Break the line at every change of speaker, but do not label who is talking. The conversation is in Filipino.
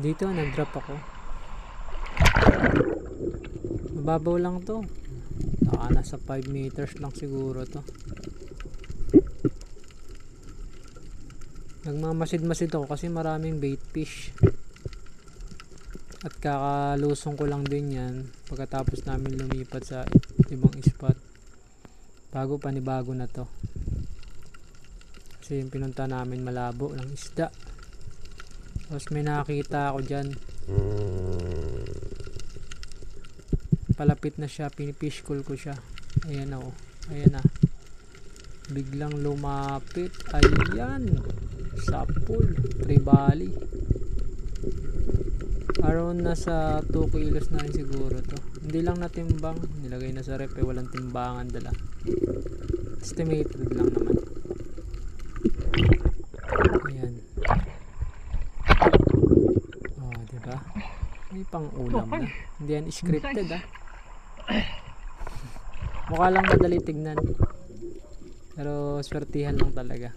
Dito, nag-drop ako. Mababaw lang to. Naka nasa 5 meters lang siguro to. Nagmamasid-masid ako kasi maraming bait fish. At kakalusong ko lang din yan pagkatapos namin lumipat sa ibang spot. Bago panibago na to. Kasi yung pinunta namin malabo ng isda. Tapos may nakakita ako dyan. Palapit na siya, pinipish call ko siya. Ayan oh. Ayan na. Biglang lumapit. Ayan. Sa pool. Tribali. Around nasa 2 kilos na rin siguro to. Hindi lang natimbang. Nilagay na sa rep eh. Walang timbangan dala. Estimated lang naman. Ayan. Ba? May pang ulam na. Hindi yan scripted ah. Mukha lang madali tignan. Pero swertihan lang talaga.